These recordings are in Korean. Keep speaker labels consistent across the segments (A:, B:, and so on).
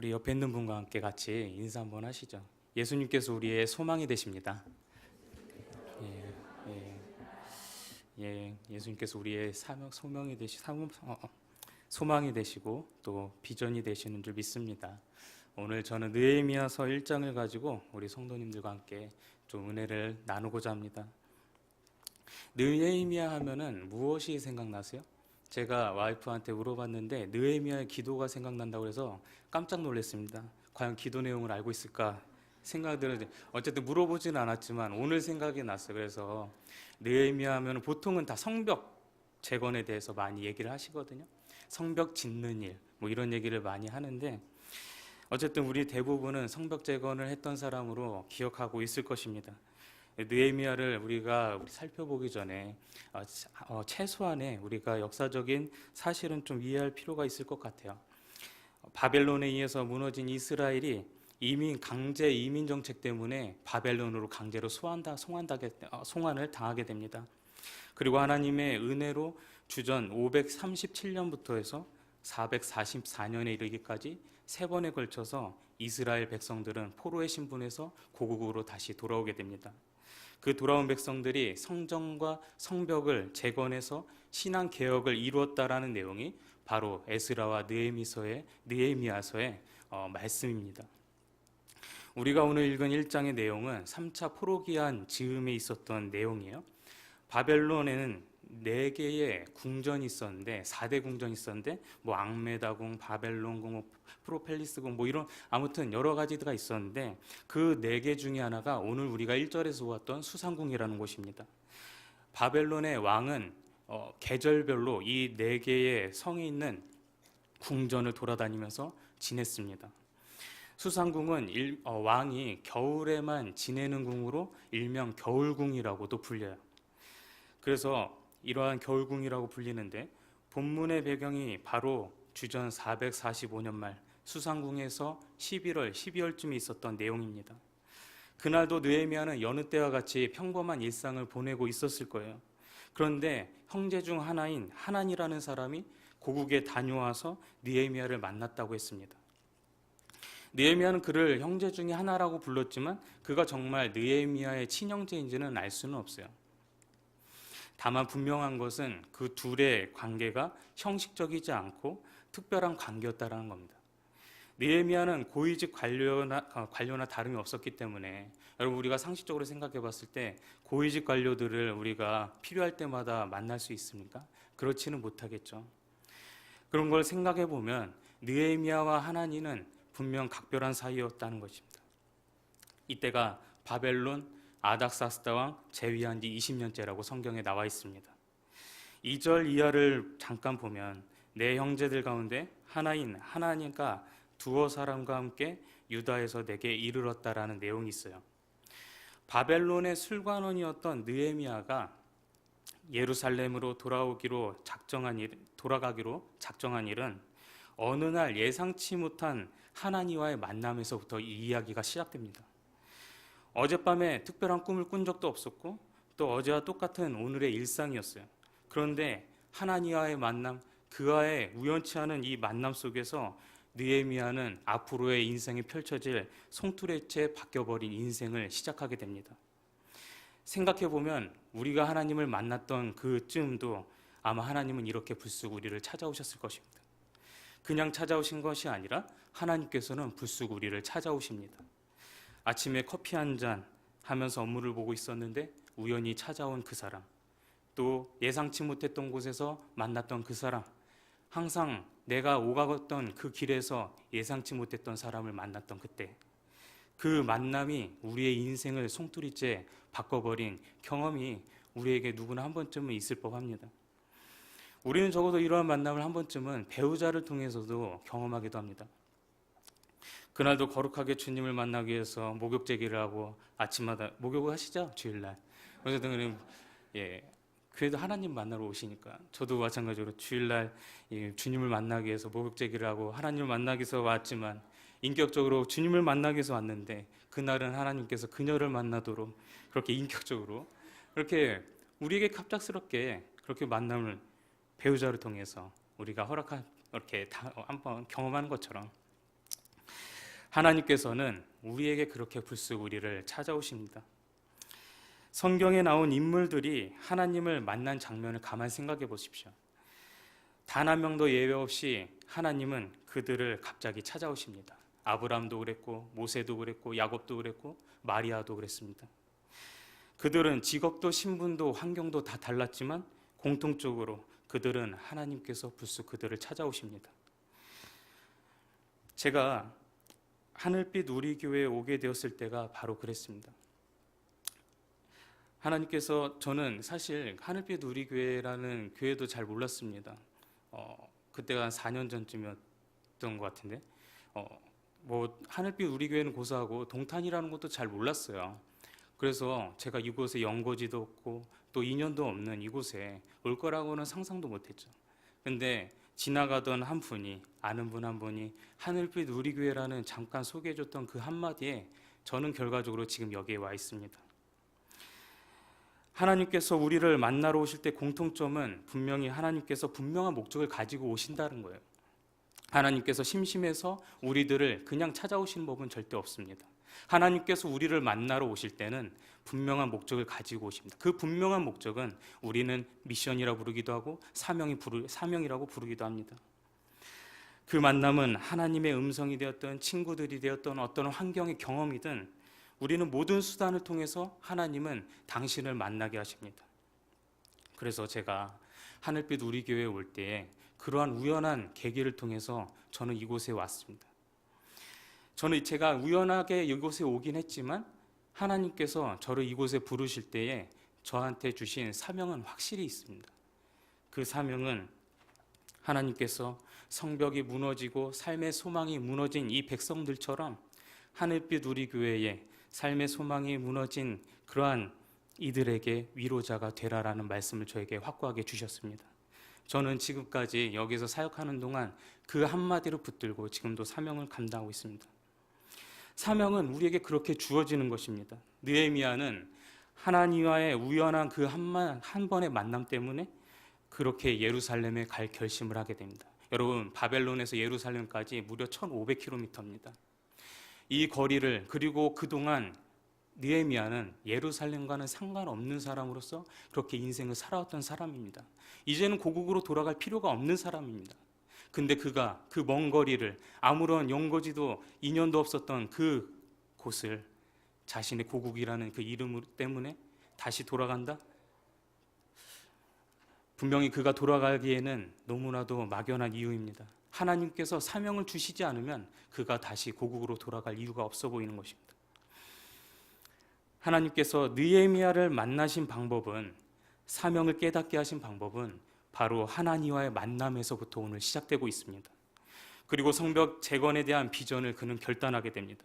A: 우리 옆에 있는 분과 함께 같이 인사 한번 하시죠. 예수님께서 우리의 소망이 되십니다. 예, 예, 예, 예수님께서 우리의 사명, 소명이 되시, 사명, 어, 어, 소망이 되시고 또 비전이 되시는 줄 믿습니다. 오늘 저는 느헤미야서 1장을 가지고 우리 성도님들과 함께 좀 은혜를 나누고자 합니다. 느헤미야 하면은 무엇이 생각나세요? 제가 와이프한테 물어봤는데 느헤미야의 기도가 생각난다고 해서 깜짝 놀랐습니다. 과연 기도 내용을 알고 있을까 생각들을 어쨌든 물어보지는 않았지만 오늘 생각이 났어요. 그래서 느헤미야 하면 보통은 다 성벽 재건에 대해서 많이 얘기를 하시거든요. 성벽 짓는 일, 뭐 이런 얘기를 많이 하는데 어쨌든 우리 대부분은 성벽 재건을 했던 사람으로 기억하고 있을 것입니다. 느헤미야를 우리가 우리 살펴보기 전에 어, 차- 어, 최소한의 우리가 역사적인 사실은 좀 이해할 필요가 있을 것 같아요. 바벨론에 의해서 무너진 이스라엘이 이민 강제 이민 정책 때문에 바벨론으로 강제로 소환다 송환하게 어, 송환을 당하게 됩니다. 그리고 하나님의 은혜로 주전 537년부터 해서 444년에 이르기까지 세 번에 걸쳐서 이스라엘 백성들은 포로의 신분에서 고국으로 다시 돌아오게 됩니다. 그 돌아온 백성들이 성전과 성벽을 재건해서 신앙 개혁을 이루었다라는 내용이 바로 에스라와 느헤미서의 느헤미야서의 어, 말씀입니다. 우리가 오늘 읽은 1장의 내용은 3차 포로기한 즈음에 있었던 내용이에요. 바벨론에는 네 개의 궁전이 있었는데 4대 궁전이 있었는데 뭐 앙메다궁, 바벨론궁, 뭐 프로펠리스궁 뭐 이런 아무튼 여러 가지가 있었는데 그 네 개 중에 하나가 오늘 우리가 1절에서 보았던 수상궁이라는 곳입니다. 바벨론의 왕은 어, 계절별로 이 네 개의 성이 있는 궁전을 돌아다니면서 지냈습니다. 수상궁은 일- 어, 왕이 겨울에만 지내는 궁으로 일명 겨울궁이라고도 불려요. 그래서 이러한 겨울궁이라고 불리는데 본문의 배경이 바로 주전 445년 말 수상궁에서 11월, 12월쯤에 있었던 내용입니다. 그날도 느헤미야는 여느 때와 같이 평범한 일상을 보내고 있었을 거예요. 그런데 형제 중 하나인 하난이라는 사람이 고국에 다녀와서 느헤미야를 만났다고 했습니다. 느헤미야는 그를 형제 중에 하나라고 불렀지만 그가 정말 느헤미야의 친형제인지는 알 수는 없어요. 다만 분명한 것은 그 둘의 관계가 형식적이지 않고 특별한 관계였다라는 겁니다. 느헤미야는 고위직 관료나 어, 관료나 다름이 없었기 때문에 여러분 우리가 상식적으로 생각해 봤을 때 고위직 관료들을 우리가 필요할 때마다 만날 수 있습니까? 그렇지는 못하겠죠. 그런 걸 생각해 보면 느헤미야와 하나니는 분명 각별한 사이였다는 것입니다. 이때가 바벨론 아닥사스다 왕 재위한 지 20년째라고 성경에 나와 있습니다. 2절 이하를 잠깐 보면 내 형제들 가운데 하나인 하나님과 두어 사람과 함께 유다에서 내게 이르렀다라는 내용이 있어요. 바벨론의 술관원이었던 느헤미야가 예루살렘으로 돌아오기로 작정한 일, 돌아가기로 작정한 일은 어느 날 예상치 못한 하나님과의 만남에서부터 이 이야기가 시작됩니다. 어젯밤에 특별한 꿈을 꾼 적도 없었고 또 어제와 똑같은 오늘의 일상이었어요. 그런데 하나님과의 만남, 그와의 우연치 않은 이 만남 속에서 느헤미야는 앞으로의 인생이 펼쳐질 송두리째 바뀌어버린 인생을 시작하게 됩니다. 생각해 보면 우리가 하나님을 만났던 그쯤도 아마 하나님은 이렇게 불쑥 우리를 찾아오셨을 것입니다. 그냥 찾아오신 것이 아니라 하나님께서는 불쑥 우리를 찾아오십니다. 아침에 커피 한 잔 하면서 업무를 보고 있었는데 우연히 찾아온 그 사람, 또 예상치 못했던 곳에서 만났던 그 사람, 항상 내가 오가던 그 길에서 예상치 못했던 사람을 만났던 그때, 그 만남이 우리의 인생을 송두리째 바꿔버린 경험이 우리에게 누구나 한 번쯤은 있을 법합니다. 우리는 적어도 이러한 만남을 한 번쯤은 배우자를 통해서도 경험하기도 합니다. 그날도 거룩하게 주님을 만나기 위해서 목욕 제기를 하고 아침마다 목욕을 하시죠 주일날. 어쨌든 그럼 예 그래도 하나님 만나러 오시니까 저도 마찬가지로 주일날 예, 주님을 만나기 위해서 목욕 제기를 하고 하나님을 만나기 위해서 왔지만 인격적으로 주님을 만나기 위해서 왔는데 그날은 하나님께서 그녀를 만나도록 그렇게 인격적으로 그렇게 우리에게 갑작스럽게 그렇게 만남을 배우자를 통해서 우리가 허락한 이렇게 다 한번 경험하는 것처럼 하나님께서는 우리에게 그렇게 불쑥 우리를 찾아오십니다. 성경에 나온 인물들이 하나님을 만난 장면을 가만 생각해 보십시오. 단 한 명도 예외 없이 하나님은 그들을 갑자기 찾아오십니다. 아브라함도 그랬고 모세도 그랬고 야곱도 그랬고 마리아도 그랬습니다. 그들은 직업도 신분도 환경도 다 달랐지만 공통적으로 그들은 하나님께서 불쑥 그들을 찾아오십니다. 제가 하늘빛 우리 교회에 오게 되었을 때가 바로 그랬습니다. 하나님께서 저는 사실 하늘빛 우리 교회라는 교회도 잘 몰랐습니다. 어, 그때가 한 4년 전쯤이었던 것 같은데, 어, 뭐 하늘빛 우리 교회는 고사하고 동탄이라는 것도 잘 몰랐어요. 그래서 제가 이곳에 연고지도 없고 또 인연도 없는 이곳에 올 거라고는 상상도 못했죠. 근데 지나가던 한 분이 아는 분 한 분이 하늘빛 우리 교회라는 잠깐 소개해 줬던 그 한마디에 저는 결과적으로 지금 여기에 와 있습니다. 하나님께서 우리를 만나러 오실 때 공통점은 분명히 하나님께서 분명한 목적을 가지고 오신다는 거예요. 하나님께서 심심해서 우리들을 그냥 찾아오시는 법은 절대 없습니다. 하나님께서 우리를 만나러 오실 때는 분명한 목적을 가지고 오십니다. 그 분명한 목적은 우리는 미션이라 부르기도 하고 사명이 부르, 사명이라고 부르기도 합니다. 그 만남은 하나님의 음성이 되었던 친구들이 되었던 어떤 환경의 경험이든 우리는 모든 수단을 통해서 하나님은 당신을 만나게 하십니다. 그래서 제가 하늘빛 우리 교회에 올 때에 그러한 우연한 계기를 통해서 저는 이곳에 왔습니다. 저는 제가 우연하게 이곳에 오긴 했지만 하나님께서 저를 이곳에 부르실 때에 저한테 주신 사명은 확실히 있습니다. 그 사명은 하나님께서 성벽이 무너지고 삶의 소망이 무너진 이 백성들처럼 하늘빛 우리 교회에 삶의 소망이 무너진 그러한 이들에게 위로자가 되라라는 말씀을 저에게 확고하게 주셨습니다. 저는 지금까지 여기서 사역하는 동안 그 한마디를 붙들고 지금도 사명을 감당하고 있습니다. 사명은 우리에게 그렇게 주어지는 것입니다. 느헤미야는 하나님과의 우연한 그한한 번의 만남 때문에 그렇게 예루살렘에 갈 결심을 하게 됩니다. 여러분 바벨론에서 예루살렘까지 무려 1,500km입니다. 이 거리를 그리고 그동안 느헤미야는 예루살렘과는 상관없는 사람으로서 그렇게 인생을 살아왔던 사람입니다. 이제는 고국으로 돌아갈 필요가 없는 사람입니다. 근데 그가 그 먼 거리를 아무런 연고지도 인연도 없었던 그 곳을 자신의 고국이라는 그 이름 때문에 다시 돌아간다? 분명히 그가 돌아가기에는 너무나도 막연한 이유입니다. 하나님께서 사명을 주시지 않으면 그가 다시 고국으로 돌아갈 이유가 없어 보이는 것입니다. 하나님께서 느헤미야를 만나신 방법은 사명을 깨닫게 하신 방법은 바로 하나님과의 만남에서부터 오늘 시작되고 있습니다. 그리고 성벽 재건에 대한 비전을 그는 결단하게 됩니다.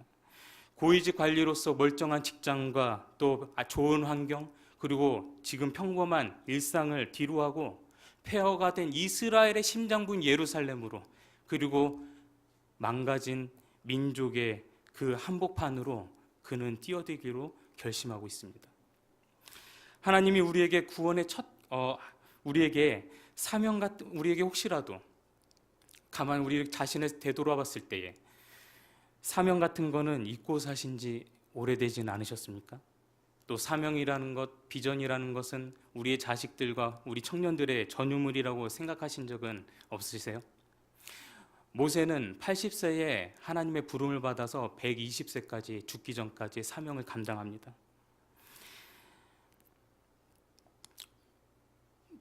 A: 고위직 관리로서 멀쩡한 직장과 또 아, 좋은 환경 그리고 지금 평범한 일상을 뒤로하고 폐허가 된 이스라엘의 심장부인 예루살렘으로 그리고 망가진 민족의 그 한복판으로 그는 뛰어들기로 결심하고 있습니다. 하나님이 우리에게 구원의 첫 어, 우리에게 사명 같은 우리에게 혹시라도 가만 우리 자신을 되돌아봤을 때에 사명 같은 거는 잊고 사신 지 오래되진 않으셨습니까? 또 사명이라는 것, 비전이라는 것은 우리의 자식들과 우리 청년들의 전유물이라고 생각하신 적은 없으세요? 모세는 80세에 하나님의 부름을 받아서 120세까지 죽기 전까지 사명을 감당합니다.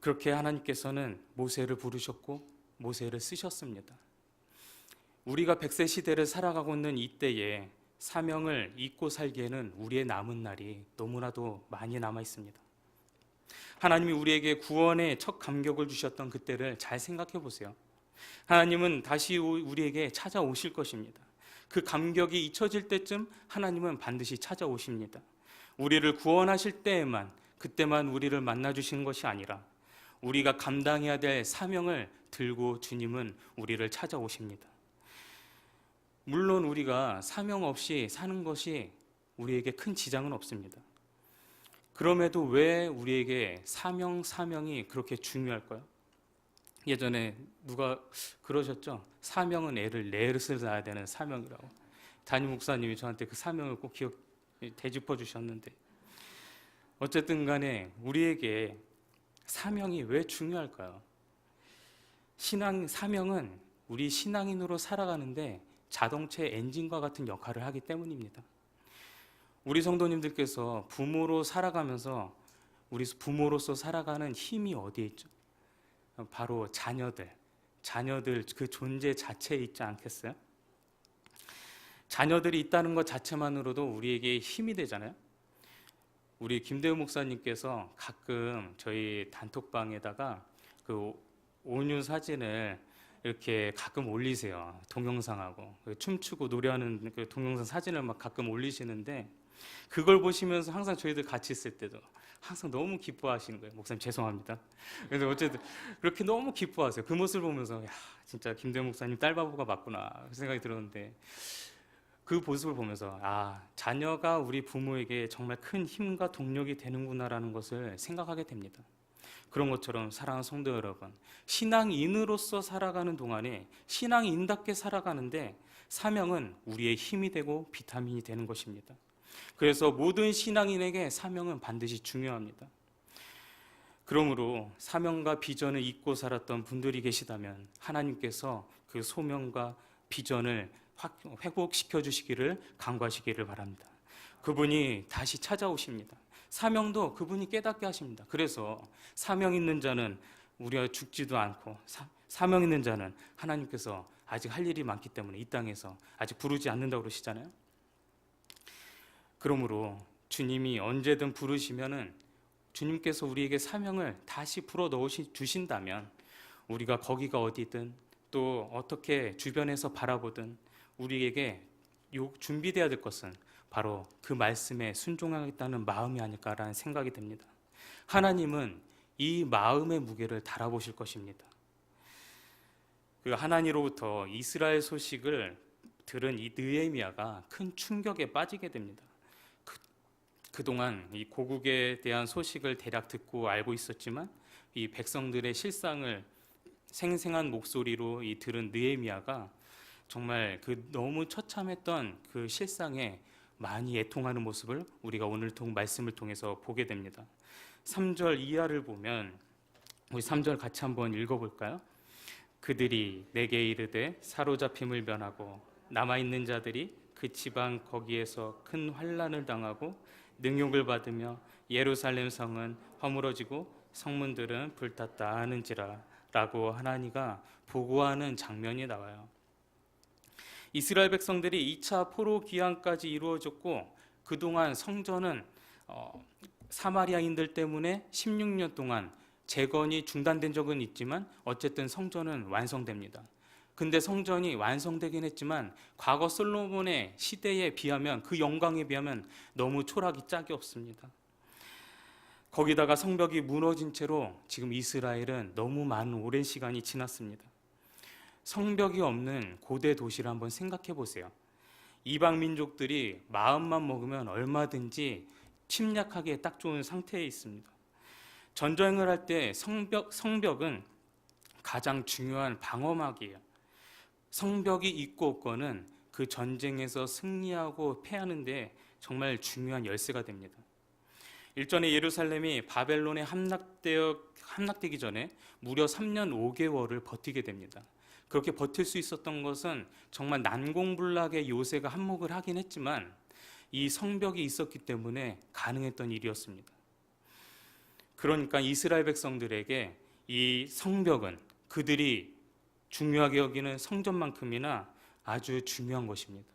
A: 그렇게 하나님께서는 모세를 부르셨고 모세를 쓰셨습니다. 우리가 100세 시대를 살아가고 있는 이때에 사명을 잊고 살기에는 우리의 남은 날이 너무나도 많이 남아 있습니다. 하나님이 우리에게 구원의 첫 감격을 주셨던 그때를 잘 생각해 보세요. 하나님은 다시 우리에게 찾아오실 것입니다. 그 감격이 잊혀질 때쯤 하나님은 반드시 찾아오십니다. 우리를 구원하실 때에만 그때만 우리를 만나 주시는 것이 아니라 우리가 감당해야 될 사명을 들고 주님은 우리를 찾아오십니다. 물론 우리가 사명 없이 사는 것이 우리에게 큰 지장은 없습니다. 그럼에도 왜 우리에게 사명, 사명이 그렇게 중요할까요? 예전에 누가 그러셨죠? 사명은 애를 넷을 낳아야 되는 사명이라고. 담임 목사님이 저한테 그 사명을 꼭 기억 되짚어 주셨는데 어쨌든 간에 우리에게 사명이 왜 중요할까요? 신앙 사명은 우리 신앙인으로 살아가는데 자동차 엔진과 같은 역할을 하기 때문입니다. 우리 성도님들께서 부모로 살아가면서 우리 부모로서 살아가는 힘이 어디에 있죠? 바로 자녀들, 자녀들 그 존재 자체에 있지 않겠어요? 자녀들이 있다는 것 자체만으로도 우리에게 힘이 되잖아요. 우리 김대우 목사님께서 가끔 저희 단톡방에다가 그 온유 사진을 이렇게 가끔 올리세요. 동영상하고 그 춤추고 노래하는 그 동영상 사진을 막 가끔 올리시는데 그걸 보시면서 항상 저희들 같이 있을 때도 항상 너무 기뻐하시는 거예요. 목사님 죄송합니다. 그래서 어쨌든 그렇게 너무 기뻐하세요. 그 모습을 보면서 야 진짜 김대우 목사님 딸바보가 맞구나 그 생각이 들었는데 그 모습을 보면서 아 자녀가 우리 부모에게 정말 큰 힘과 동력이 되는구나라는 것을 생각하게 됩니다. 그런 것처럼 사랑하는 성도 여러분, 신앙인으로서 살아가는 동안에 신앙인답게 살아가는데 사명은 우리의 힘이 되고 비타민이 되는 것입니다. 그래서 모든 신앙인에게 사명은 반드시 중요합니다. 그러므로 사명과 비전을 잊고 살았던 분들이 계시다면 하나님께서 그 소명과 비전을 확- 회복시켜 주시기를 간구하시기를 바랍니다. 그분이 다시 찾아오십니다. 사명도 그분이 깨닫게 하십니다. 그래서 사명 있는 자는 우리가 죽지도 않고 사, 사명 있는 자는 하나님께서 아직 할 일이 많기 때문에 이 땅에서 아직 부르지 않는다고 그러시잖아요. 그러므로 주님이 언제든 부르시면은 주님께서 우리에게 사명을 다시 불어 넣으 주신다면 우리가 거기가 어디든 또 어떻게 주변에서 바라보든 우리에게 요 준비돼야 될 것은 바로 그 말씀에 순종하겠다는 마음이 아닐까라는 생각이 듭니다. 하나님은 이 마음의 무게를 달아보실 것입니다. 그 하나님으로부터 이스라엘 소식을 들은 이 느헤미야가 큰 충격에 빠지게 됩니다. 그, 그동안 이 고국에 대한 소식을 대략 듣고 알고 있었지만 이 백성들의 실상을 생생한 목소리로 이 들은 느헤미야가 정말 그 너무 처참했던 그 실상에 많이 애통하는 모습을 우리가 오늘 통 말씀을 통해서 보게 됩니다. 3절 이하를 보면 우리 3절 같이 한번 읽어 볼까요? 그들이 내게 이르되 사로잡힘을 면하고 남아 있는 자들이 그 지방 거기에서 큰 환란을 당하고 능욕을 받으며 예루살렘 성은 허물어지고 성문들은 불탔다 하는지라 라고 하나니가 보고하는 장면이 나와요. 이스라엘 백성들이 2차 포로 귀환까지 이루어졌고 그동안 성전은 어, 사마리아인들 때문에 16년 동안 재건이 중단된 적은 있지만 어쨌든 성전은 완성됩니다. 근데 성전이 완성되긴 했지만 과거 솔로몬의 시대에 비하면 그 영광에 비하면 너무 초락이 짝이 없습니다. 거기다가 성벽이 무너진 채로 지금 이스라엘은 너무 많은 오랜 시간이 지났습니다. 성벽이 없는 고대 도시를 한번 생각해 보세요. 이방 민족들이 마음만 먹으면 얼마든지 침략하기에 딱 좋은 상태에 있습니다. 전쟁을 할 때 성벽, 성벽은 가장 중요한 방어막이에요. 성벽이 있고 없고는 그 전쟁에서 승리하고 패하는데 정말 중요한 열쇠가 됩니다. 일전에 예루살렘이 바벨론에 함락되어 함락되기 전에 무려 3년 5개월을 버티게 됩니다. 그렇게 버틸 수 있었던 것은 정말 난공불락의 요새가 한몫을 하긴 했지만 이 성벽이 있었기 때문에 가능했던 일이었습니다. 그러니까 이스라엘 백성들에게 이 성벽은 그들이 중요하게 여기는 성전만큼이나 아주 중요한 것입니다.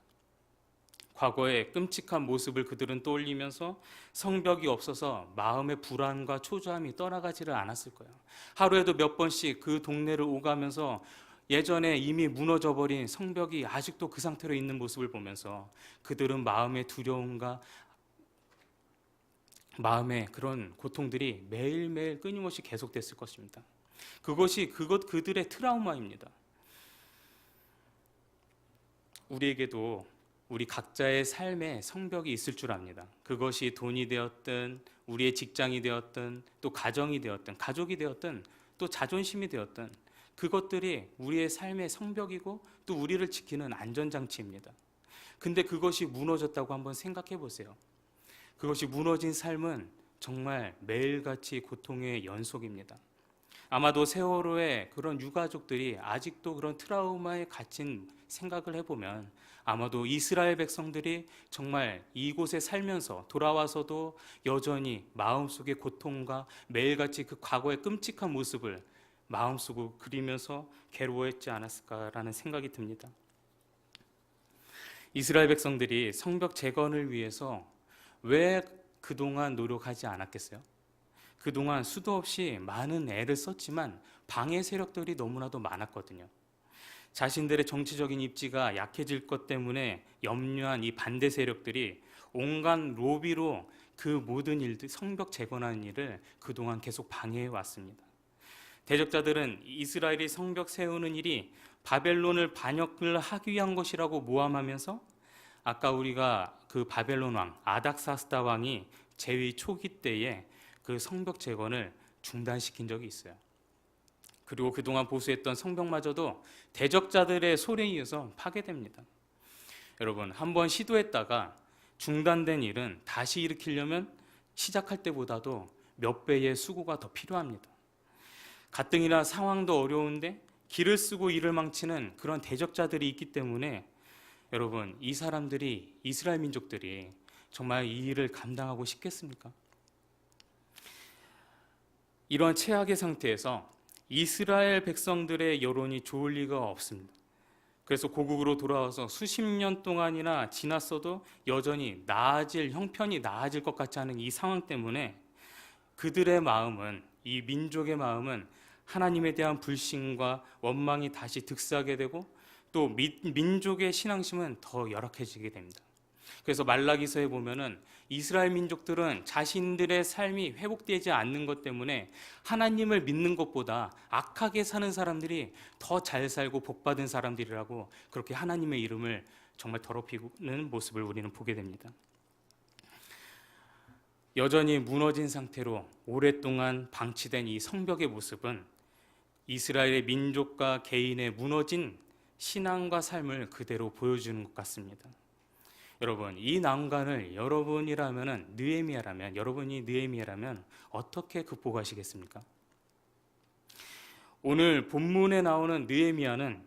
A: 과거의 끔찍한 모습을 그들은 떠올리면서 성벽이 없어서 마음의 불안과 초조함이 떠나가지를 않았을 거예요. 하루에도 몇 번씩 그 동네를 오가면서 예전에 이미 무너져 버린 성벽이 아직도 그 상태로 있는 모습을 보면서 그들은 마음의 두려움과 마음의 그런 고통들이 매일매일 끊임없이 계속됐을 것입니다. 그것이 그것 그들의 트라우마입니다. 우리에게도 우리 각자의 삶에 성벽이 있을 줄 압니다. 그것이 돈이 되었든 우리의 직장이 되었든 또 가정이 되었든 가족이 되었든 또 자존심이 되었든 그것들이 우리의 삶의 성벽이고 또 우리를 지키는 안전장치입니다. 근데 그것이 무너졌다고 한번 생각해 보세요. 그것이 무너진 삶은 정말 매일같이 고통의 연속입니다. 아마도 세월호의 그런 유가족들이 아직도 그런 트라우마에 갇힌 생각을 해보면 아마도 이스라엘 백성들이 정말 이곳에 살면서 돌아와서도 여전히 마음속의 고통과 매일같이 그 과거의 끔찍한 모습을 마음속으로 그리면서 괴로워했지 않았을까라는 생각이 듭니다. 이스라엘 백성들이 성벽 재건을 위해서 왜 그동안 노력하지 않았겠어요? 그동안 수도 없이 많은 애를 썼지만 방해 세력들이 너무나도 많았거든요. 자신들의 정치적인 입지가 약해질 것 때문에 염려한 이 반대 세력들이 온갖 로비로 그 모든 일들, 성벽 재건하는 일을 그동안 계속 방해해 왔습니다. 대적자들은 이스라엘이 성벽 세우는 일이 바벨론을 반역을 하기 위한 것이라고 모함하면서 아까 우리가 그 바벨론 왕 아닥사스다 왕이 제위 초기 때에 그 성벽 재건을 중단시킨 적이 있어요. 그리고 그동안 보수했던 성벽마저도 대적자들의 소리에 의해서 파괴됩니다. 여러분, 한번 시도했다가 중단된 일은 다시 일으키려면 시작할 때보다도 몇 배의 수고가 더 필요합니다. 가뜩이나 상황도 어려운데 길을 쓰고 일을 망치는 그런 대적자들이 있기 때문에 여러분, 이 사람들이 이스라엘 민족들이 정말 이 일을 감당하고 싶겠습니까? 이런 최악의 상태에서 이스라엘 백성들의 여론이 좋을 리가 없습니다. 그래서 고국으로 돌아와서 수십 년 동안이나 지났어도 여전히 나아질 형편이 나아질 것 같지 않은 이 상황 때문에 그들의 마음은 이 민족의 마음은 하나님에 대한 불신과 원망이 다시 득세하게 되고 또 미, 민족의 신앙심은 더 열악해지게 됩니다. 그래서 말라기서에 보면은 이스라엘 민족들은 자신들의 삶이 회복되지 않는 것 때문에 하나님을 믿는 것보다 악하게 사는 사람들이 더 잘 살고 복받은 사람들이라고 그렇게 하나님의 이름을 정말 더럽히는 모습을 우리는 보게 됩니다. 여전히 무너진 상태로 오랫동안 방치된 이 성벽의 모습은 이스라엘의 민족과 개인의 무너진 신앙과 삶을 그대로 보여주는 것 같습니다. 여러분, 이 난관을 여러분이라면 느헤미야라면 여러분이 느헤미야라면 어떻게 극복하시겠습니까? 오늘 본문에 나오는 느헤미야는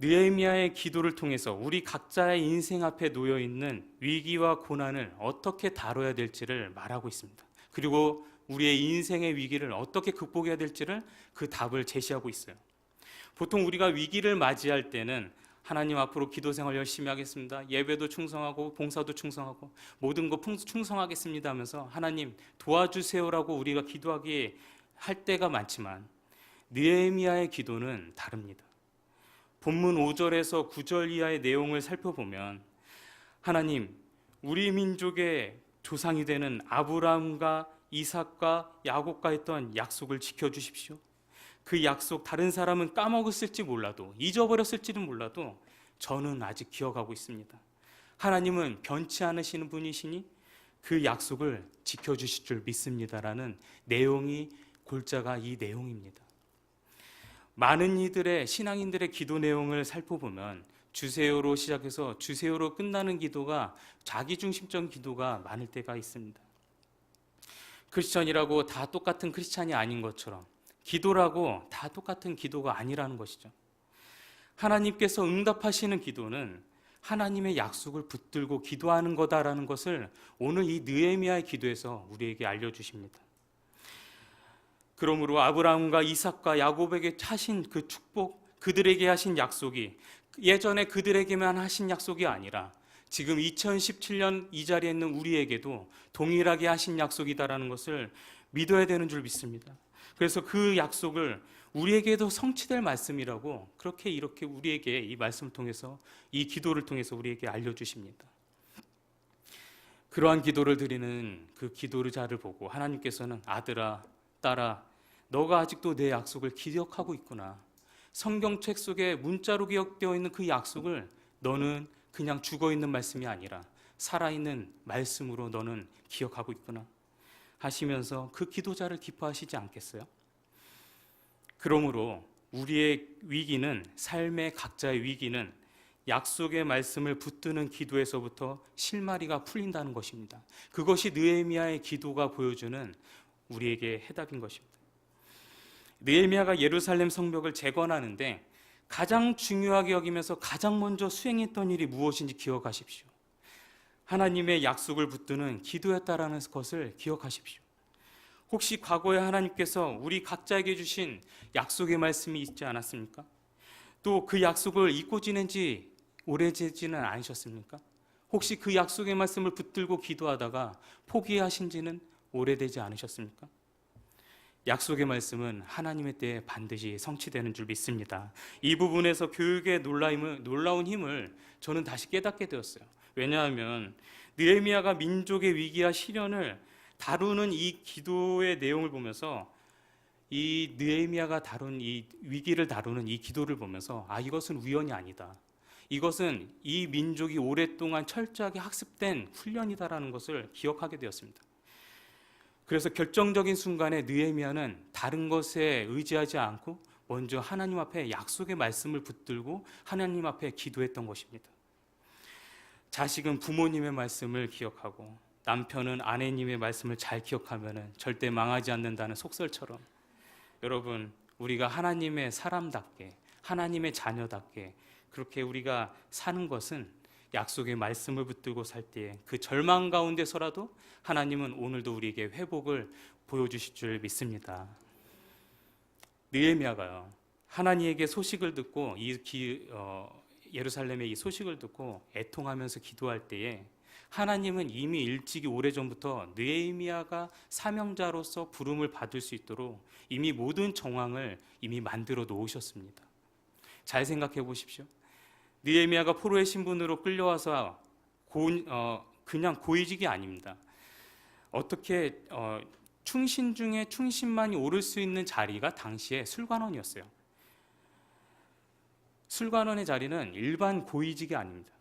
A: 느헤미야의 기도를 통해서 우리 각자의 인생 앞에 놓여 있는 위기와 고난을 어떻게 다뤄야 될지를 말하고 있습니다. 그리고 우리의 인생의 위기를 어떻게 극복해야 될지를 그 답을 제시하고 있어요. 보통 우리가 위기를 맞이할 때는 하나님 앞으로 기도 생활 열심히 하겠습니다. 예배도 충성하고 봉사도 충성하고 모든 거 충성하겠습니다 하면서 하나님 도와주세요라고 우리가 기도하기 할 때가 많지만 느헤미야의 기도는 다릅니다. 본문 5절에서 9절 이하의 내용을 살펴보면 하나님 우리 민족의 조상이 되는 아브라함과 이삭과 야곱과 했던 약속을 지켜 주십시오. 그 약속 다른 사람은 까먹었을지 몰라도 잊어버렸을지는 몰라도 저는 아직 기억하고 있습니다. 하나님은 변치 않으시는 분이시니 그 약속을 지켜 주실 줄 믿습니다라는 내용이 골자가 이 내용입니다. 많은 이들의 신앙인들의 기도 내용을 살펴보면 주세요로 시작해서 주세요로 끝나는 기도가 자기 중심적 기도가 많을 때가 있습니다. 크리스천이라고 다 똑같은 크리스찬이 아닌 것처럼 기도라고 다 똑같은 기도가 아니라는 것이죠. 하나님께서 응답하시는 기도는 하나님의 약속을 붙들고 기도하는 거다라는 것을 오늘 이 느헤미야의 기도에서 우리에게 알려 주십니다. 그러므로 아브라함과 이삭과 야곱에게 하신 그 축복, 그들에게 하신 약속이 예전에 그들에게만 하신 약속이 아니라 지금 2017년 이 자리에 있는 우리에게도 동일하게 하신 약속이다라는 것을 믿어야 되는 줄 믿습니다. 그래서 그 약속을 우리에게도 성취될 말씀이라고 그렇게 이렇게 우리에게 이 말씀을 통해서 이 기도를 통해서 우리에게 알려주십니다. 그러한 기도를 드리는 그 기도자를 보고 하나님께서는 아들아, 딸아, 너가 아직도 내 약속을 기억하고 있구나. 성경책 속에 문자로 기억되어 있는 그 약속을 너는 그냥 죽어 있는 말씀이 아니라 살아있는 말씀으로 너는 기억하고 있구나. 하시면서 그 기도자를 기뻐하시지 않겠어요? 그러므로 우리의 위기는 삶의 각자의 위기는 약속의 말씀을 붙드는 기도에서부터 실마리가 풀린다는 것입니다. 그것이 느헤미야의 기도가 보여주는 우리에게 해답인 것입니다. 느헤미야가 예루살렘 성벽을 재건하는데 가장 중요하게 여기면서 가장 먼저 수행했던 일이 무엇인지 기억하십시오. 하나님의 약속을 붙드는 기도였다라는 것을 기억하십시오. 혹시 과거에 하나님께서 우리 각자에게 주신 약속의 말씀이 있지 않았습니까? 또 그 약속을 잊고 지낸 지 오래되지는 않으셨습니까? 혹시 그 약속의 말씀을 붙들고 기도하다가 포기하신 지는 오래되지 않으셨습니까? 약속의 말씀은 하나님의 때에 반드시 성취되는 줄 믿습니다. 이 부분에서 교육의 놀라운 힘을 저는 다시 깨닫게 되었어요. 왜냐하면 느헤미야가 민족의 위기와 시련을 다루는 이 기도의 내용을 보면서 이 느헤미야가 다룬 이 위기를 다루는 이 기도를 보면서 아 이것은 우연이 아니다. 이것은 이 민족이 오랫동안 철저하게 학습된 훈련이다라는 것을 기억하게 되었습니다. 그래서 결정적인 순간에 느헤미야는 다른 것에 의지하지 않고 먼저 하나님 앞에 약속의 말씀을 붙들고 하나님 앞에 기도했던 것입니다. 자식은 부모님의 말씀을 기억하고 남편은 아내님의 말씀을 잘 기억하면 절대 망하지 않는다는 속설처럼 여러분 우리가 하나님의 사람답게 하나님의 자녀답게 그렇게 우리가 사는 것은 약속의 말씀을 붙들고 살 때에 그 절망 가운데서라도 하나님은 오늘도 우리에게 회복을 보여주실 줄 믿습니다. 느헤미야가요 하나님에게 소식을 듣고 이 기, 어, 예루살렘의 이 소식을 듣고 애통하면서 기도할 때에 하나님은 이미 일찍이 오래전부터 느헤미야가 사명자로서 부름을 받을 수 있도록 이미 모든 정황을 이미 만들어 놓으셨습니다. 잘 생각해 보십시오. 느헤미야가 포로의 신분으로 끌려와서 고, 어, 그냥 고위직이 아닙니다. 어떻게 어, 충신 중에 충신만이 오를 수 있는 자리가 당시에 술관원이었어요. 술관원의 자리는 일반 고위직이 아닙니다.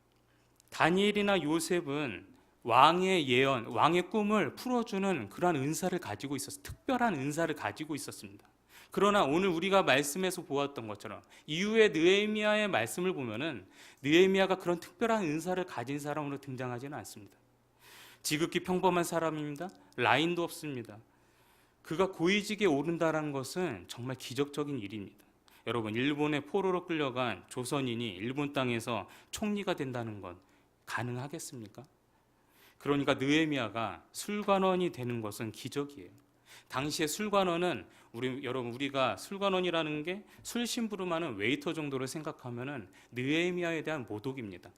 A: 다니엘이나 요셉은 왕의 예언, 왕의 꿈을 풀어주는 그러한 은사를 가지고 있었, 특별한 은사를 가지고 있었습니다. 그러나 오늘 우리가 말씀에서 보았던 것처럼 이후에 느헤미야의 말씀을 보면은 느헤미야가 그런 특별한 은사를 가진 사람으로 등장하지는 않습니다. 지극히 평범한 사람입니다. 라인도 없습니다. 그가 고위직에 오른다는 것은 정말 기적적인 일입니다. 여러분, 일본의 포로로 끌려간 조선인이 일본 땅에서 총리가 된다는 건 가능하겠습니까? 그러니까 느헤미야가 술관원이 되는 것은 기적이에요. 당시에 술관원은 우리 여러분 우리가 술관원이라는 게 술 심부름하는 웨이터 정도로 생각하면은 느헤미야에 대한 모독입니다.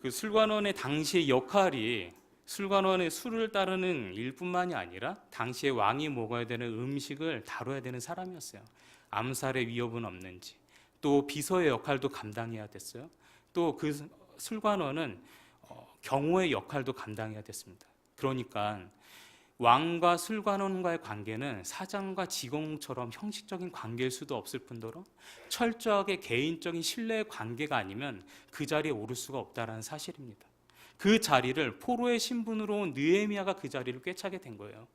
A: 그 술관원의 당시의 역할이 술관원의 술을 따르는 일뿐만이 아니라 당시에 왕이 먹어야 되는 음식을 다뤄야 되는 사람이었어요. 암살의 위협은 없는지 또 비서의 역할도 감당해야 됐어요. 또 그 술관원은 어, 경호의 역할도 감당해야 됐습니다. 그러니까 왕과 술관원과의 관계는 사장과 직원처럼 형식적인 관계일 수도 없을 뿐더러 철저하게 개인적인 신뢰의 관계가 아니면 그 자리에 오를 수가 없다라는 사실입니다. 그 자리를 포로의 신분으로 온 느헤미야가 그 자리를 꿰차게 된 거예요.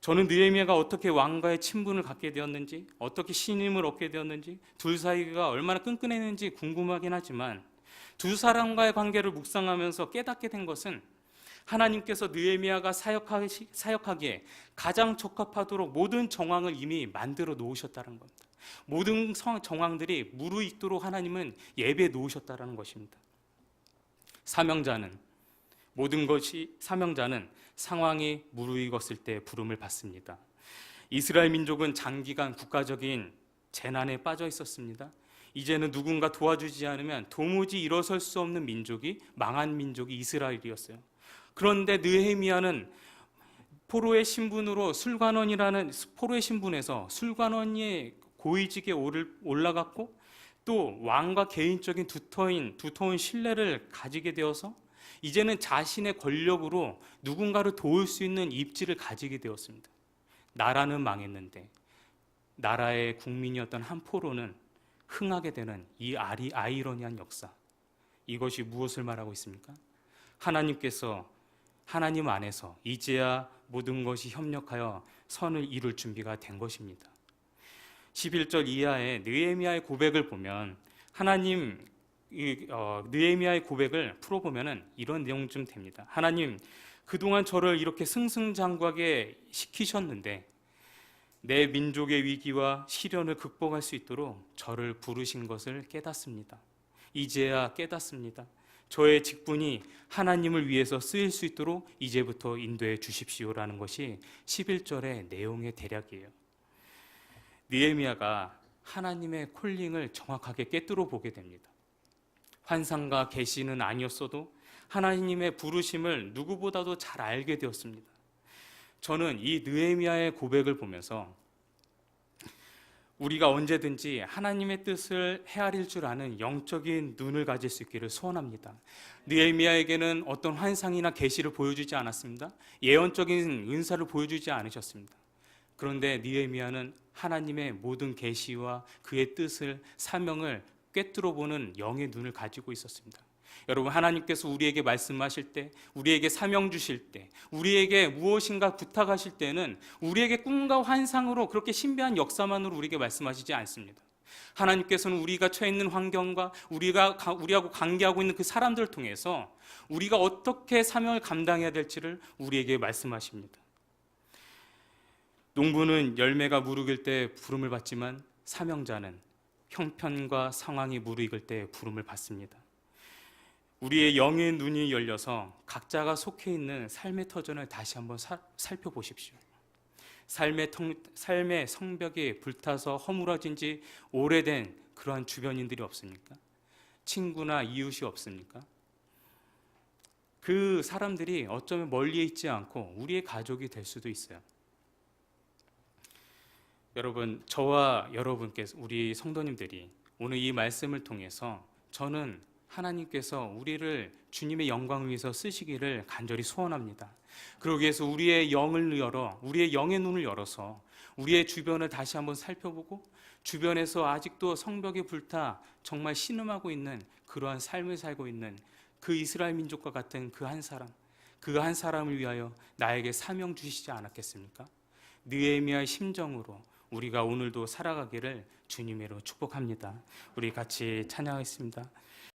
A: 저는 느헤미야가 어떻게 왕과의 친분을 갖게 되었는지, 어떻게 신임을 얻게 되었는지, 둘 사이가 얼마나 끈끈했는지 궁금하긴 하지만 두 사람과의 관계를 묵상하면서 깨닫게 된 것은 하나님께서 느헤미야가 사역하기, 사역하기에 가장 적합하도록 모든 정황을 이미 만들어 놓으셨다는 겁니다. 모든 성, 정황들이 무르익도록 하나님은 예배 놓으셨다는 것입니다. 사명자는 모든 것이 사명자는 상황이 무르익었을 때 부름을 받습니다. 이스라엘 민족은 장기간 국가적인 재난에 빠져 있었습니다. 이제는 누군가 도와주지 않으면 도무지 일어설 수 없는 민족이 망한 민족이 이스라엘이었어요. 그런데 느헤미야는 포로의 신분으로 술관원이라는 포로의 신분에서 술관원이 고위직에 올라갔고 또 왕과 개인적인 두터인 두터운 신뢰를 가지게 되어서 이제는 자신의 권력으로 누군가를 도울 수 있는 입지를 가지게 되었습니다. 나라는 망했는데 나라의 국민이었던 한 포로는 흥하게 되는 이 아리 아이러니한 역사. 이것이 무엇을 말하고 있습니까? 하나님께서 하나님 안에서 이제야 모든 것이 협력하여 선을 이룰 준비가 된 것입니다. 11절 이하의 느헤미야의 고백을 보면 하나님 이, 어, 느헤미야의 고백을 풀어 보면은 이런 내용 좀 됩니다. 하나님 그동안 저를 이렇게 승승장구하게 시키셨는데 내 민족의 위기와 시련을 극복할 수 있도록 저를 부르신 것을 깨닫습니다. 이제야 깨닫습니다. 저의 직분이 하나님을 위해서 쓰일 수 있도록 이제부터 인도해 주십시오라는 것이 11절의 내용의 대략이에요. 느헤미야가 하나님의 콜링을 정확하게 꿰뚫어 보게 됩니다. 환상과 계시는 아니었어도 하나님의 부르심을 누구보다도 잘 알게 되었습니다. 저는 이 느헤미야의 고백을 보면서 우리가 언제든지 하나님의 뜻을 헤아릴 줄 아는 영적인 눈을 가질 수 있기를 소원합니다. 느헤미야에게는 어떤 환상이나 계시를 보여주지 않았습니다. 예언적인 은사를 보여주지 않으셨습니다. 그런데 느헤미야는 하나님의 모든 계시와 그의 뜻을 사명을 꿰뚫어 보는 영의 눈을 가지고 있었습니다. 여러분 하나님께서 우리에게 말씀하실 때, 우리에게 사명 주실 때, 우리에게 무엇인가 부탁하실 때는 우리에게 꿈과 환상으로 그렇게 신비한 역사만으로 우리에게 말씀하시지 않습니다. 하나님께서는 우리가 처해 있는 환경과 우리가 가- 우리하고 관계하고 있는 그 사람들을 통해서 우리가 어떻게 사명을 감당해야 될지를 우리에게 말씀하십니다. 농부는 열매가 무르길 때 부름을 받지만 사명자는 형편과 상황이 무르익을 때 부름을 받습니다. 우리의 영의 눈이 열려서 각자가 속해 있는 삶의 터전을 다시 한번 사- 살펴보십시오. 삶의, 통- 삶의 성벽이 불타서 허물어진 지 오래된 그러한 주변인들이 없습니까? 친구나 이웃이 없습니까? 그 사람들이 어쩌면 멀리에 있지 않고 우리의 가족이 될 수도 있어요. 여러분, 저와 여러분께서 우리 성도님들이 오늘 이 말씀을 통해서 저는 하나님께서 우리를 주님의 영광을 위해서 쓰시기를 간절히 소원합니다. 그러기 위해서 우리의 영을 열어 우리의 영의 눈을 열어서 우리의 주변을 다시 한번 살펴보고 주변에서 아직도 성벽에 불타 정말 신음하고 있는 그러한 삶을 살고 있는 그 이스라엘 민족과 같은 그 한 사람 그 한 사람을 위하여 나에게 사명 주시지 않았겠습니까? 느헤미야의 심정으로 우리가 오늘도 살아가기를 주님으로 축복합니다. 우리 같이 찬양하겠습니다.